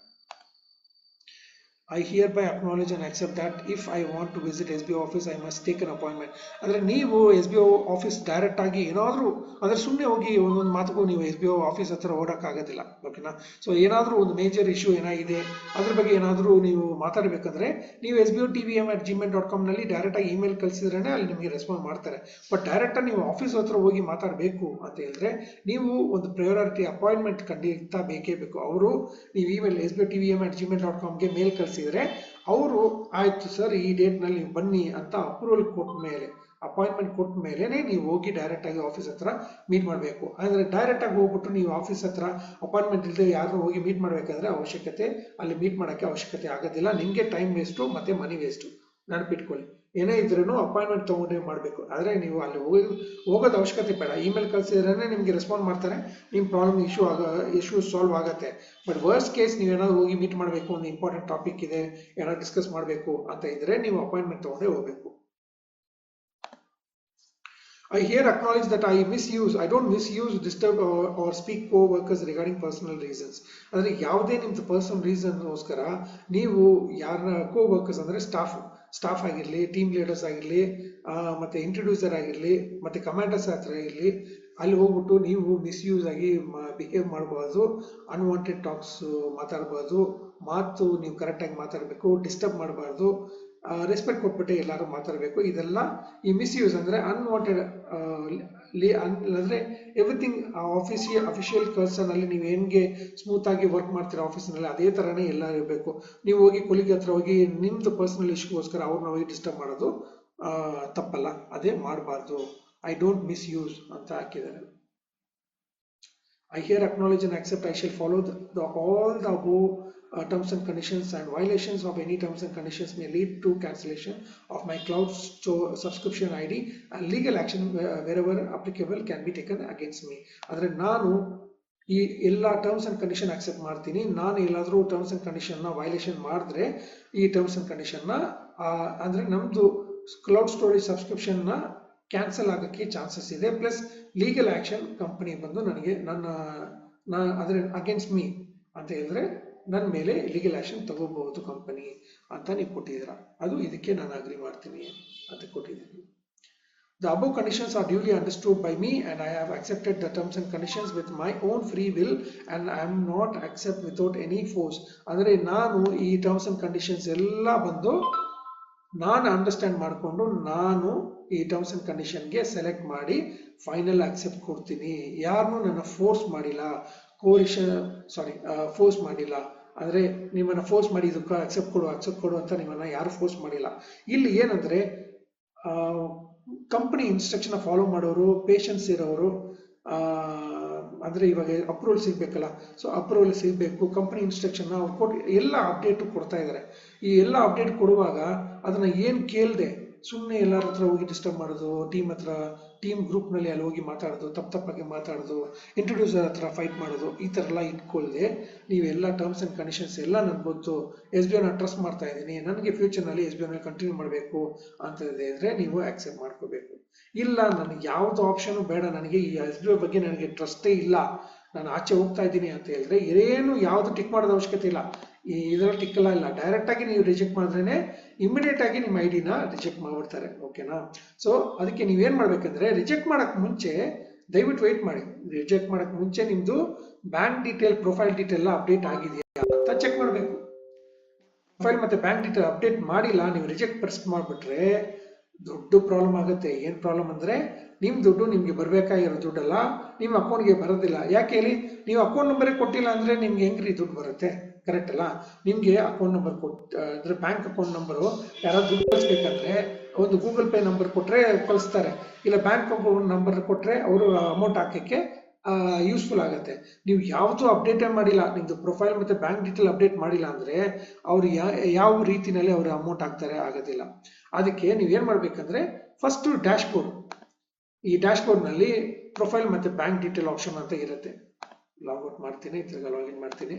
I acknowledge acknowledge accept accept if I want to visit S B office I must take an appointment ಅಂದರೆ ನೀವು S B O office direct ಆಗಿ ಏನಾದರೂ, ಅಂದರೆ ಸುಮ್ಮನೆ ಹೋಗಿ ಒಂದೊಂದು ಮಾತುಗೂ ನೀವು ಎಸ್ ಬಿ ಓ ಆಫೀಸ್ ಹತ್ರ ಓಡೋಕ್ಕಾಗೋದಿಲ್ಲ ಓಕೆನಾ ಸೊ ಏನಾದರೂ ಒಂದು ಮೇಜರ್ ಇಶ್ಯೂ ಏನಾಗಿದೆ, ಅದ್ರ ಬಗ್ಗೆ ಏನಾದರೂ ನೀವು ಮಾತಾಡಬೇಕಂದ್ರೆ ನೀವು S B O T V M at Gmail dot ಕಾಮ್ನಲ್ಲಿ ಡೈರೆಕ್ಟಾಗಿ ಇಮೇಲ್ ಕಳಿಸಿದ್ರೇ ಅಲ್ಲಿ ನಿಮಗೆ ರೆಸ್ಪಾಂಡ್ ಮಾಡ್ತಾರೆ. ಬಟ್ ಡೈರೆಕ್ಟಾಗಿ ನೀವು ಆಫೀಸ್ ಹತ್ರ ಹೋಗಿ ಮಾತಾಡಬೇಕು ಅಂತ ಹೇಳಿದ್ರೆ ನೀವು ಒಂದು ಪ್ರಯೋರಿಟಿ ಅಪಾಯಿಂಟ್ಮೆಂಟ್ ಖಂಡಿತ ಬೇಕೇ ಬೇಕು. ಅವರು ನೀವು email S B T V M at Gmail dot ಕಾಮ್ಗೆ mail ಕಳಿಸಿದ್ರೆ ಅವರು, ಆಯ್ತು ಸರ್, ಈ ಡೇಟ್ನಲ್ಲಿ ನಲ್ಲಿ ಬನ್ನಿ ಅಂತ ಅಪ್ರೂವಲ್ ಕೊಟ್ಟ ಮೇಲೆ ಅಪಾಯಿಂಟ್ಮೆಂಟ್ ಕೊಟ್ಟ ಮೇಲೆ ನೀವು ಹೋಗಿ ಡೈರೆಕ್ಟ್ ಆಗಿ ಆಫೀಸ್ ಹತ್ರ ಮೀಟ್ ಮಾಡಬೇಕು. ಅಂದರೆ ಡೈರೆಕ್ಟ್ ಆಗಿ ಹೋಗ್ಬಿಟ್ಟು ನೀವು ಆಫೀಸ್ ಹತ್ರ ಅಪಾಯಿಂಟ್ಮೆಂಟ್ ಇಲ್ಲದೆ ಯಾರು ಹೋಗಿ ಮೀಟ್ ಮಾಡಬೇಕಾದ್ರೆ ಅವಶ್ಯಕತೆ, ಅಲ್ಲಿ ಮೀಟ್ ಮಾಡೋಕ್ಕೆ ಅವಶ್ಯಕತೆ ಆಗೋದಿಲ್ಲ. ನಿಮಗೆ ಟೈಮ್ ವೇಸ್ಟು ಮತ್ತೆ ಮನಿ ವೇಸ್ಟು ನೆನಪಿಟ್ಕೊಳ್ಳಿ. ಏನೇ ಇದ್ರೂ ಅಪಾಯಿಂಟ್ಮೆಂಟ್ ತೊಗೊಂಡೇ ಮಾಡಬೇಕು. ಆದರೆ ನೀವು ಅಲ್ಲಿ ಹೋಗಿ ಹೋಗೋದು ಅವಶ್ಯಕತೆ ಬೇಡ. ಇಮೇಲ್ ಕಳಿಸಿದ್ರೇ ನಿಮಗೆ ರೆಸ್ಪಾಂಡ್ ಮಾಡ್ತಾರೆ. ನಿಮ್ಮ ಪ್ರಾಬ್ಲಮ್ ಇಶ್ಯೂ ಆಗ ಇಶ್ಯೂ ಸಾಲ್ವ್ ಆಗುತ್ತೆ. ಬಟ್ ವರ್ಸ್ಟ್ ಕೇಸ್ ನೀವು ನೀವೇನಾದ್ರು ಹೋಗಿ ಮೀಟ್ ಮಾಡಬೇಕು ಒಂದು ಇಂಪಾರ್ಟೆಂಟ್ ಟಾಪಿಕ್ ಇದೆ ಏನಾದ್ರು ಡಿಸ್ಕಸ್ ಮಾಡಬೇಕು ಅಂತ ಇದ್ರೆ ನೀವು ಅಪಾಯಿಂಟ್ಮೆಂಟ್ ತೊಗೊಂಡೇ ಹೋಗಬೇಕು. I here acknowledge that I misuse, I don't misuse, disturb or, or speak co-workers regarding personal reasons. ಅಂದರೆ ಯಾವುದೇ ನಿಮ್ದು ಪರ್ಸನಲ್ ರೀಸನ್ಗೋಸ್ಕರ ನೀವು ಯಾರನ್ನ ಕೋ ವರ್ಕರ್ಸ್ ಅಂದರೆ ಸ್ಟಾಫ್ ಸ್ಟಾಫ್ ಆಗಿರಲಿ ಟೀಮ್ ಲೀಡರ್ಸ್ ಆಗಿರಲಿ ಮತ್ತು ಇಂಟ್ರೊಡ್ಯೂಸರ್ ಆಗಿರಲಿ, ಮತ್ತು ಕಮಾಂಡರ್ಸ್ ಹತ್ರ ಇರಲಿ, ಅಲ್ಲಿ ಹೋಗ್ಬಿಟ್ಟು ನೀವು ಮಿಸ್ಯೂಸ್ ಆಗಿ ಬಿಹೇವ್ ಮಾಡಬಾರ್ದು ಅನ್ವಾಂಟೆಡ್ ಟಾಕ್ಸ್ ಮಾತಾಡಬಾರ್ದು, ಮಾತು ನೀವು ಕರೆಕ್ಟಾಗಿ ಮಾತಾಡಬೇಕು ಡಿಸ್ಟರ್ಬ್ ಮಾಡಬಾರ್ದು ರೆಸ್ಪೆಕ್ಟ್ ಕೊಟ್ಬಿಟ್ಟು ಎಲ್ಲರೂ ಮಾತಾಡಬೇಕು. ಇದೆಲ್ಲ ಈ ಮಿಸ್ಯೂಸ್ ಅಂದರೆ ಅನ್ವಾಂಟೆಡ್ ಅಂದರೆ ಎವ್ರಿಥಿಂಗ್ ಆಫೀಸ್ ಅಫಿಷಿಯಲ್ ಪರ್ಸನಲ್ಲಿ ನೀವು ಹೆಂಗೆ ಆಗಿ ವರ್ಕ್ ಮಾಡ್ತೀರಾ ಆಫೀಸ್ನಲ್ಲಿ ಅದೇ ಥರನೇ ಎಲ್ಲ ಇರಬೇಕು. ನೀವು ಹೋಗಿ ಕೊಲಿಗೆ ಹತ್ರ ಹೋಗಿ ನಿಮ್ದು ಪರ್ಸನಲ್ ಇಶ್ಯೂಗೋಸ್ಕರ ಅವ್ರನ್ನ ಹೋಗಿ ಡಿಸ್ಟರ್ಬ್ ಮಾಡೋದು ತಪ್ಪಲ್ಲ. ಅದೇ ಮಾಡಬಾರ್ದು. ಐ ಡೋಂಟ್ ಮಿಸ್ ಯೂಸ್ ಅಂತ ಹಾಕಿದ್ದಾರೆ. I here acknowledge and accept I shall follow the all the above uh, terms and conditions and violations of any terms and conditions may lead to cancellation of my cloud store subscription ID and legal action wherever applicable can be taken against me. ಆದರೆ ನಾನು ಈ ಎಲ್ಲ terms and condition accept ಮಾಡ್ತೀನಿ ನಾನು ಎಲ್ಲಾದರೂ terms and ಕಂಡೀಷನ್ನ violation ಮಾಡಿದ್ರೆ ಈ terms and ಕಂಡೀಷನ್ನ ಅಂದರೆ ನಮ್ಮದು ಕ್ಲೌಡ್ ಸ್ಟೋರೇಜ್ ಸಬ್ಸ್ಕ್ರಿಪ್ಷನ್ನ ಕ್ಯಾನ್ಸಲ್ ಆಗೋಕ್ಕೆ ಚಾನ್ಸಸ್ ಇದೆ ಪ್ಲಸ್ ಲೀಗಲ್ ಆ್ಯಕ್ಷನ್ ಕಂಪನಿ ಬಂದು ನನಗೆ ನನ್ನ ನಾ ಅದರ ಅಗೇನ್ಸ್ಟ್ ಮೀ ಅಂತ ಹೇಳಿದ್ರೆ ನನ್ನ ಮೇಲೆ ಲೀಗಲ್ ಆ್ಯಕ್ಷನ್ ತಗೋಬಹುದು ಕಂಪನಿ ಅಂತ ನೀವು ಕೊಟ್ಟಿದ್ದೀರಾ. ಅದು ಇದಕ್ಕೆ ನಾನು ಅಗ್ರಿ ಮಾಡ್ತೀನಿ ಅಂತ ಕೊಟ್ಟಿದ್ದೀನಿ. The above conditions are duly understood by me and I have accepted the terms and conditions with my own free will and I am not accept without any force ಅಂದರೆ ನಾನು ಈ ಟರ್ಮ್ಸ್ ಅಂಡ್ ಕಂಡೀಷನ್ಸ್ ಎಲ್ಲ ಬಂದು ನಾನು understand ಮಾಡಿಕೊಂಡು ನಾನು ಈ terms and ಕಂಡೀಷನ್ಗೆ ಸೆಲೆಕ್ಟ್ ಮಾಡಿ ಫೈನಲ್ ಆಕ್ಸೆಪ್ಟ್ ಕೊಡ್ತೀನಿ. ಯಾರನ್ನೂ ನನ್ನ ಫೋರ್ಸ್ ಮಾಡಿಲ್ಲ. ಕೋರಿಷನ್ ಸಾರಿ ಫೋರ್ಸ್ ಮಾಡಿಲ್ಲ. ಅಂದರೆ ನಿಮ್ಮನ್ನು ಫೋರ್ಸ್ ಮಾಡಿ ಇದಕ್ಕೆ ಅಕ್ಸೆಪ್ಟ್ ಕೊಡು ಅಕ್ಸೆಪ್ಟ್ ಕೊಡು ಅಂತ ನಿಮ್ಮನ್ನು ಯಾರು ಫೋರ್ಸ್ ಮಾಡಿಲ್ಲ. ಇಲ್ಲಿ ಏನಂದರೆ ಕಂಪನಿ ಇನ್ಸ್ಟ್ರಕ್ಷನ್ ಫಾಲೋ ಮಾಡೋರು ಪೇಷನ್ಸ್ ಇರೋರು ಅಂದರೆ ಇವಾಗ ಅಪ್ರೂವಲ್ ಸಿಗಬೇಕಲ್ಲ. ಸೊ ಅಪ್ರೂವಲ್ ಸಿಗಬೇಕು ಕಂಪ್ನಿ ಇನ್ಸ್ಟ್ರಕ್ಷನ್ ಅವ್ರು ಕೊಟ್ಟು ಎಲ್ಲ ಅಪ್ಡೇಟು ಕೊಡ್ತಾ ಇದ್ದಾರೆ ಈ ಎಲ್ಲ ಅಪ್ಡೇಟ್ ಕೊಡುವಾಗ ಅದನ್ನು ಏನು ಕೇಳದೆ ಸುಮ್ಮನೆ ಎಲ್ಲರ ಹತ್ರ ಹೋಗಿ ಡಿಸ್ಟರ್ಬ್ ಮಾಡೋದು ಟೀಮ್ ಹತ್ರ ಟೀಮ್ ಗ್ರೂಪ್ನಲ್ಲಿ ಅಲ್ಲಿ ಹೋಗಿ ಮಾತಾಡೋದು, ತಪ್ಪು ತಪ್ಪಾಗಿ ಮಾತಾಡೋದು ಇಂಟ್ರೊಡ್ಯೂಸರ್ ಹತ್ರ ಫೈಟ್ ಮಾಡೋದು, ಈ ಥರ ಎಲ್ಲ ನೀವು ನೀವೆಲ್ಲ ಟರ್ಮ್ಸ್ ಆ್ಯಂಡ್ ಕಂಡೀಷನ್ಸ್ ಎಲ್ಲ ನನ್ ಗೊತ್ತು ಎಸ್ ಬಿ ಐನ ಟ್ರಸ್ಟ್ ಮಾಡ್ತಾ ಇದ್ದೀನಿ, ನನಗೆ ಫ್ಯೂಚರ್ನಲ್ಲಿ ಎಸ್ ಬಿ ಐನಲ್ಲಿ ಕಂಟಿನ್ಯೂ ಮಾಡಬೇಕು ಅಂತ ಇದ್ರೆ ನೀವು ಆಕ್ಸೆಪ್ಟ್ ಮಾಡ್ಕೋಬೇಕು. ಇಲ್ಲ, ನನಗೆ ಯಾವ್ದು ಆಪ್ಷನ್ ಬೇಡ, ನನಗೆ ಈ ಎಸ್ ಬಿ ಐ ಬಗ್ಗೆ ನನಗೆ ಟ್ರಸ್ಟೇ ಇಲ್ಲ, ನಾನು ಆಚೆ ಹೋಗ್ತಾ ಇದ್ದೀನಿ ಅಂತ ಹೇಳಿದ್ರೆ ಏನು ಯಾವ್ದು ಟಿಕ್ ಮಾಡೋದ ಅವಶ್ಯಕತೆ ಇಲ್ಲ. ಈ ಇದರಲ್ಲಿ ಟಿಕ್ ಎಲ್ಲ ಇಲ್ಲ ಡೈರೆಕ್ಟ್ ಆಗಿ ನೀವು ರಿಜೆಕ್ಟ್ ಮಾಡಿದ್ರೇನೆ ಇಮಿಡಿಯೇಟ್ ಆಗಿ ನಿಮ್ಮ ಐಡಿನ ರಿಜೆಕ್ಟ್ ಮಾಡ್ಬಿಡ್ತಾರೆ. ಓಕೆನಾ ಸೊ ಅದಕ್ಕೆ ನೀವೇನು ಮಾಡ್ಬೇಕಂದ್ರೆ ರಿಜೆಕ್ಟ್ ಮಾಡಕ್ ಮುಂಚೆ ದಯವಿಟ್ಟು ವೆಯ್ಟ್ ಮಾಡಿ. ರಿಜೆಕ್ಟ್ ಮಾಡಕ್ ಮುಂಚೆ ನಿಮ್ದು bank detail profile detail update ಆಗಿದೆಯಾ ಅಂತ ಚೆಕ್ ಮಾಡಬೇಕು. ಪ್ರೊಫೈಲ್ ಮತ್ತೆ ಬ್ಯಾಂಕ್ ಡೀಟೇಲ್ ಅಪ್ಡೇಟ್ ಮಾಡಿಲ್ಲ, ನೀವು ರಿಜೆಕ್ಟ್ ಪ್ರೆಸ್ ಮಾಡ್ಬಿಟ್ರೆ ದೊಡ್ಡ ಪ್ರಾಬ್ಲಮ್ ಆಗುತ್ತೆ. ಏನು ಪ್ರಾಬ್ಲಮ್ ಅಂದ್ರೆ ನಿಮ್ಮ ದುಡ್ಡು ನಿಮಗೆ ಬರಬೇಕಾಗಿರೋ ದುಡ್ಡಲ್ಲ, ನಿಮ್ಮ ಅಕೌಂಟ್ಗೆ ಬರೋದಿಲ್ಲ. ಯಾಕೆ ಹೇಳಿ? ನೀವು ಅಕೌಂಟ್ ನಂಬರೇ ಕೊಟ್ಟಿಲ್ಲ ಅಂದ್ರೆ ನಿಮ್ಗೆ ಹೆಂಗ್ರಿ ದುಡ್ಡು ಬರುತ್ತೆ? ಕರೆಕ್ಟ್ ಅಲ್ಲ? ನಿಮ್ಗೆ ಅಕೌಂಟ್ ನಂಬರ್ ಕೊಟ್ ಅಂದ್ರೆ ಬ್ಯಾಂಕ್ ಅಕೌಂಟ್ ನಂಬರು ಯಾರಾದ್ರು ದುಡ್ಡು ಕಳಿಸ್ಬೇಕಂದ್ರೆ ಒಂದು ಗೂಗಲ್ ಪೇ ನಂಬರ್ ಕೊಟ್ರೆ ಕಳಿಸ್ತಾರೆ. ಇಲ್ಲ ಬ್ಯಾಂಕ್ ಅಕೌಂಟ್ ನಂಬರ್ ಕೊಟ್ರೆ ಅವರು ಅಮೌಂಟ್ ಹಾಕಕ್ಕೆ ಯೂಸ್ಫುಲ್ ಆಗುತ್ತೆ. ನೀವು ಯಾವುದು ಅಪ್ಡೇಟೇ ಮಾಡಿಲ್ಲ. ನಿಮ್ದು ಪ್ರೊಫೈಲ್ ಮತ್ತೆ ಬ್ಯಾಂಕ್ ಡೀಟೇಲ್ ಅಪ್ಡೇಟ್ ಮಾಡಿಲ್ಲ ಅಂದ್ರೆ ಅವ್ರು ಯಾವ ರೀತಿನಲ್ಲಿ ಅವ್ರು ಅಮೌಂಟ್ ಹಾಕ್ತಾರೆ ಆಗೋದಿಲ್ಲ. ಅದಕ್ಕೆ ನೀವು ಏನ್ ಮಾಡ್ಬೇಕಂದ್ರೆ ಫಸ್ಟ್ ಡ್ಯಾಶ್ ಬೋರ್ಡ್ ಈ ಡ್ಯಾಶ್ ಬೋರ್ಡ್ನಲ್ಲಿ ಪ್ರೊಫೈಲ್ ಮತ್ತೆ ಬ್ಯಾಂಕ್ ಡೀಟೇಲ್ ಆಪ್ಷನ್ ಅಂತ ಇರುತ್ತೆ. ಲಾಗ್ಔಟ್ ಮಾಡ್ತೀನಿ, ತಿರ್ಗಾ ಲಾಗಿನ್ ಮಾಡ್ತೀನಿ.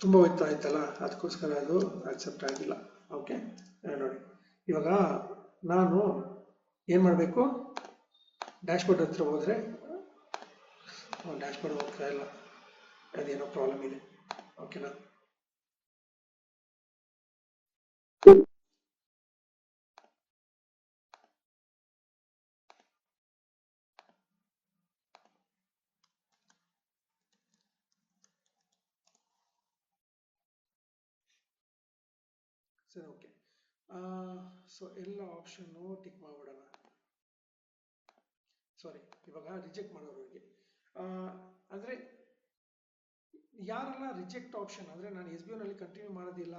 ತುಂಬ ಹೊತ್ತು ಆಯ್ತಲ್ಲ ಅದಕ್ಕೋಸ್ಕರ ಅದು ಅಕ್ಸೆಪ್ಟ್ ಆಗಿಲ್ಲ. ಓಕೆ ನೋಡಿ. ಇವಾಗ ನಾನು ಏನು ಮಾಡಬೇಕು? ಡ್ಯಾಶ್ ಬೋರ್ಡ್ ಹತ್ರ ಹೋದರೆ ಡ್ಯಾಶ್ ಬೋರ್ಡ್ ಹೋಗ್ತಾ ಇಲ್ಲ. ಅದೇನೋ ಪ್ರಾಬ್ಲಮ್ ಇದೆ. ಓಕೆನಾ ಸರಿ ಓಕೆ ಸೊ ಎಲ್ಲ ಆಪ್ಷನ್ನು ಟಿಕ್ ಮಾಡ್ಬಿಡೋಣ. ಸಾರಿ ಇವಾಗ ರಿಜೆಕ್ಟ್ ಮಾಡೋರಿಗೆ. ಅಂದರೆ ಯಾರೆಲ್ಲ ರಿಜೆಕ್ಟ್ ಆಪ್ಷನ್ ಅಂದರೆ ನಾನು ಎಸ್ ಬಿ ನಲ್ಲಿ ಕಂಟಿನ್ಯೂ ಮಾಡೋದಿಲ್ಲ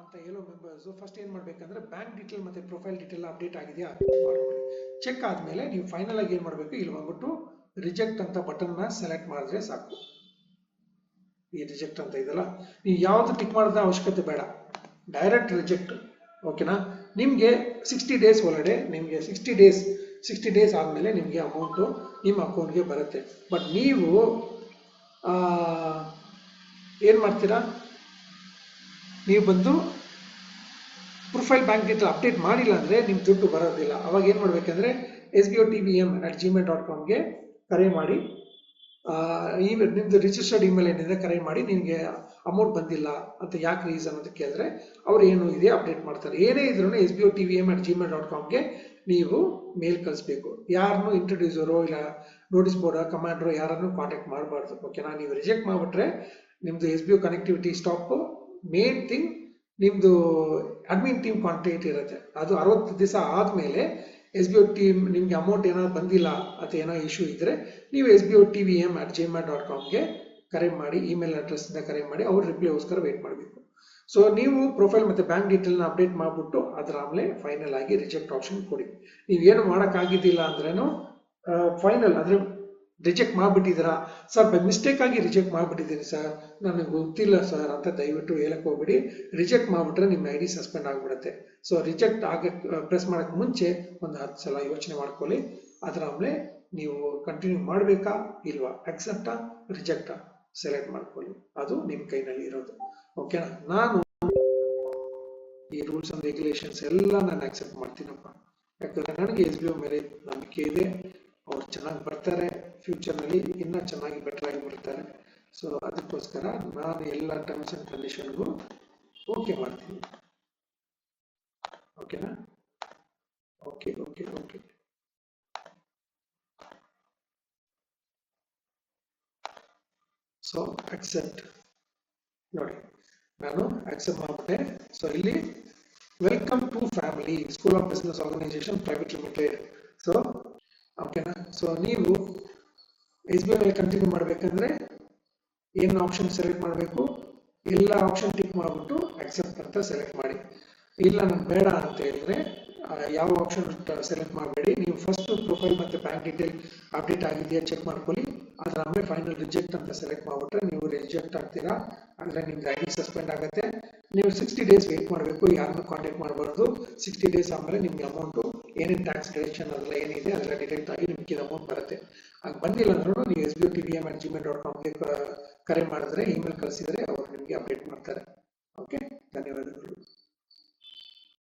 ಅಂತ ಹೇಳೋ ಮೆಂಬರ್ಸು ಫಸ್ಟ್ ಏನು ಮಾಡಬೇಕಂದ್ರೆ ಬ್ಯಾಂಕ್ ಡೀಟೇಲ್ ಮತ್ತು ಪ್ರೊಫೈಲ್ ಡೀಟೇಲ್ ಅಪ್ಡೇಟ್ ಆಗಿದೆಯಾ? ಚೆಕ್ ಆದಮೇಲೆ ನೀವು ಫೈನಲ್ ಆಗಿ ಏನು ಮಾಡಬೇಕು? ಇಲ್ಲಿ ಬಂದ್ಬಿಟ್ಟು ರಿಜೆಕ್ಟ್ ಅಂತ ಬಟನ್ನ ಸೆಲೆಕ್ಟ್ ಮಾಡಿದ್ರೆ ಸಾಕು. ಈ ರಿಜೆಕ್ಟ್ ಅಂತ ಇದೆಲ್ಲ ನೀವು ಯಾವುದು ಟಿಕ್ ಮಾಡೋದ ಅವಶ್ಯಕತೆ ಬೇಡ. ಡೈರೆಕ್ಟ್ ರಿಜೆಕ್ಟ್ ಓಕೆನಾ ನಿಮಗೆ ಸಿಕ್ಸ್ಟಿ ಡೇಸ್ ಒಳಗಡೆ ನಿಮಗೆ ಸಿಕ್ಸ್ಟಿ ಡೇಸ್ ಸಿಕ್ಸ್ಟಿ ಡೇಸ್ ಆದಮೇಲೆ ನಿಮಗೆ ಅಮೌಂಟು ನಿಮ್ಮ ಅಕೌಂಟ್ಗೆ ಬರುತ್ತೆ. ಬಟ್ ನೀವು ಏನು ಮಾಡ್ತೀರಾ? ನೀವು ಬಂದು ಪ್ರೊಫೈಲ್ ಬ್ಯಾಂಕ್ ಡೀಟೇಲ್ ಅಪ್ಡೇಟ್ ಮಾಡಿಲ್ಲ ಅಂದರೆ ನಿಮ್ಮ ದುಡ್ಡು ಬರೋದಿಲ್ಲ. ಅವಾಗ ಏನು ಮಾಡಬೇಕಂದ್ರೆ S B O T V M at Gmail dot ಕಾಮ್ಗೆ ಕರೆ ಮಾಡಿ ಈ ನಿಮ್ಮದು ರಿಜಿಸ್ಟರ್ಡ್ ಇಮೇಲ್ ಏನಿದೆ ಕರೆ ಮಾಡಿ ನಿಮಗೆ ಅಮೌಂಟ್ ಬಂದಿಲ್ಲ ಅಂತ ಯಾಕೆ ರೀಸನ್ ಅಂತ ಕೇಳಿದ್ರೆ ಅವ್ರು ಏನು ಇದೆ ಅಪ್ಡೇಟ್ ಮಾಡ್ತಾರೆ. ಏನೇ ಇದ್ರೂ S B O T V M at Gmail dot ಕಾಮ್ಗೆ ನೀವು ಮೇಲ್ ಕಳಿಸ್ಬೇಕು. ಯಾರನ್ನು ಇಂಟ್ರೊಡ್ಯೂಸರು ಇಲ್ಲ ನೋಟಿಸ್ ಬೋರ್ಡ್ ಕಮಾಂಡ್ರು ಯಾರನ್ನು ಕಾಂಟ್ಯಾಕ್ಟ್ ಮಾಡಬಾರ್ದು. ಓಕೆನಾ ನೀವು ರಿಜೆಕ್ಟ್ ಮಾಡಿಬಿಟ್ರೆ ನಿಮ್ಮದು S B O connectivity stop main thing ನಿಮ್ಮದು ಅಡ್ಮಿನ್ ಟೀಮ್ ಕಾಂಟ್ಯಾಕ್ಟ್ ಇರುತ್ತೆ. ಅದು ಅರವತ್ತು ದಿವಸ ಆದಮೇಲೆ ಎಸ್ ಬಿ ಒ ಟೀಮ್ ನಿಮಗೆ ಅಮೌಂಟ್ ಏನಾದ್ರು ಬಂದಿಲ್ಲ ಅಥವಾ ಏನೋ ಇಶ್ಯೂ ಇದ್ದರೆ ನೀವು S B O T V M at Gmail dot ಕಾಮ್ಗೆ ಕರೆ ಮಾಡಿ ಇಮೇಲ್ ಅಡ್ರೆಸ್ಸಿಂದ ಕರೆ ಮಾಡಿ, ಅವ್ರ ರಿಪ್ಲೈಗೋಸ್ಕರ ವೇಟ್ ಮಾಡಬೇಕು. ಸೊ ನೀವು ಪ್ರೊಫೈಲ್ ಮತ್ತು ಬ್ಯಾಂಕ್ ಡೀಟೇಲ್ನ ಅಪ್ಡೇಟ್ ಮಾಡಿಬಿಟ್ಟು ಅದರ ಆಮೇಲೆ ಫೈನಲ್ ಆಗಿ ರಿಜೆಕ್ಟ್ ಆಪ್ಷನ್ ಕೊಡಿ. ನೀವೇನು ಮಾಡೋಕ್ಕಾಗಿದ್ದಿಲ್ಲ ಅಂದ್ರೇನು ಫೈನಲ್ ಅಂದರೆ ರಿಜೆಕ್ಟ್ ಮಾಡಿಬಿಟ್ಟಿದ್ದೀರಾ? ಸರ್ ಬೈ ಮಿಸ್ಟೇಕ್ ಆಗಿ ರಿಜೆಕ್ಟ್ ಮಾಡಿಬಿಟ್ಟಿದ್ದೀನಿ ಸರ್. ನನಗೆ ಗೊತ್ತಿಲ್ಲ ಸರ್ ಅಂತ ದಯವಿಟ್ಟು ಹೇಳಕ್ಕೆ ಹೋಗ್ಬಿಡಿ. ರಿಜೆಕ್ಟ್ ಮಾಡಿಬಿಟ್ರೆ ನಿಮ್ಮ ಐ ಡಿ ಸಸ್ಪೆಂಡ್ ಆಗಿಬಿಡುತ್ತೆ. ಸೊ ರಿಜೆಕ್ಟ್ ಆಗಕ್ಕೆ ಪ್ರೆಸ್ ಮಾಡೋಕ್ಕೆ ಮುಂಚೆ ಒಂದು ಹತ್ತು ಸಲ ಯೋಚನೆ ಮಾಡ್ಕೊಳ್ಳಿ. ಅದರ ಆಮೇಲೆ ನೀವು ಕಂಟಿನ್ಯೂ ಮಾಡಬೇಕಾ ಇಲ್ವಾ? ಅಕ್ಸೆಪ್ಟಾ ರಿಜೆಕ್ಟಾ ಸೆಲೆಕ್ಟ್ ಮಾಡ್ಕೊಳ್ಳಿ. ಅದು ನಿಮ್ಮ ಕೈನಲ್ಲಿ ಇರೋದು. ಓಕೆನಾ ನಾನು ಈ ರೂಲ್ಸ್ ಅಂಡ್ ರೆಗ್ಯುಲೇಷನ್ಸ್ ಎಲ್ಲ ನಾನು ಆಕ್ಸೆಪ್ಟ್ ಮಾಡ್ತೀನಪ್ಪ. ಯಾಕಂದ್ರೆ ನನಗೆ ಎಸ್ ಬಿ ಓ ಮೇಲೆ ನಂಬಿಕೆ ಇದೆ. ಅವ್ರು ಚೆನ್ನಾಗಿ ಬರ್ತಾರೆ. ಫ್ಯೂಚರ್ನಲ್ಲಿ ಇನ್ನೂ ಚೆನ್ನಾಗಿ ಬೆಟರ್ ಆಗಿ ಬರ್ತಾರೆ. ಸೊ ಅದಕ್ಕೋಸ್ಕರ ನಾನು ಎಲ್ಲ ಟರ್ಮ್ಸ್ ಆ್ಯಂಡ್ ಕಂಡೀಷನ್ಗೂ ಓಕೆ ಮಾಡ್ತೀನಿ. ಓಕೆನಾ okay okay okay so accept ನೋಡಿ ನಾನು ಅಕ್ಸೆಪ್ಟ್ ಮಾಡಿಬಿಟ್ಟೆ ಸೊ ಇಲ್ಲಿ welcome to family school of business organisation private limited so ಓಕೆನಾ ಸೊ ನೀವು ಎಸ್ ಬಿ ಐ ಕಂಟಿನ್ಯೂ ಮಾಡಬೇಕಂದ್ರೆ ಏನು ಆಪ್ಷನ್ ಸೆಲೆಕ್ಟ್ ಮಾಡಬೇಕು? ಎಲ್ಲ ಆಪ್ಷನ್ ಟಿಕ್ ಮಾಡಿಬಿಟ್ಟು ಅಕ್ಸೆಪ್ಟ್ ಅಂತ ಸೆಲೆಕ್ಟ್ ಮಾಡಿ. ಇಲ್ಲ ನಂಗೆ ಬೇಡ ಅಂತ ಹೇಳಿದ್ರೆ ಯಾವ ಆಪ್ಷನ್ ಸೆಲೆಕ್ಟ್ ಮಾಡಬೇಡಿ. ನೀವು ಫಸ್ಟ್ ಪ್ರೊಫೈಲ್ ಮತ್ತು ಬ್ಯಾಂಕ್ ಡೀಟೇಲ್ ಅಪ್ಡೇಟ್ ಆಗಿದೆಯಾ ಚೆಕ್ ಮಾಡ್ಕೊಳ್ಳಿ. ಅದ್ರ ಆಮೇಲೆ ಫೈನಲ್ ರಿಜೆಕ್ಟ್ ಅಂತ ಸೆಲೆಕ್ಟ್ ಮಾಡಿಬಿಟ್ರೆ ನೀವು ರಿಜೆಕ್ಟ್ ಆಗ್ತೀರಾ? ಅಂದರೆ ನಿಮ್ಗೆ ಐ ಡಿ ಸಸ್ಪೆಂಡ್ ಆಗುತ್ತೆ. ನೀವು ಸಿಕ್ಸ್ಟಿ ಡೇಸ್ ವೆಯ್ಟ್ ಮಾಡಬೇಕು, ಯಾರನ್ನು ಕಾಂಟ್ಯಾಕ್ಟ್ ಮಾಡಬಾರ್ದು. ಸಿಕ್ಸ್ಟಿ ಡೇಸ್ ಆಮೇಲೆ ನಿಮ್ಗೆ ಅಮೌಂಟು ಏನೇನು ಟ್ಯಾಕ್ಸ್ ಡಿಡಕ್ಷನ್ ಅದೆಲ್ಲ ಏನಿದೆ ಅದೆಲ್ಲ ಡಿಟೆಕ್ಟ್ ಆಗಿ ನಿಮ್ಗೆ ಅಮೌಂಟ್ ಬರುತ್ತೆ. ಅದು ಬಂದಿಲ್ಲ ಅಂದ್ರೂ ನೀವು S B T V M at Gmail dot ಕಾಮ್ಗೆ ಕರೆ ಮಾಡಿದ್ರೆ ಇಮೇಲ್ ಕಳಿಸಿದ್ರೆ ಅವ್ರು ನಿಮಗೆ ಅಪ್ಡೇಟ್ ಮಾಡ್ತಾರೆ.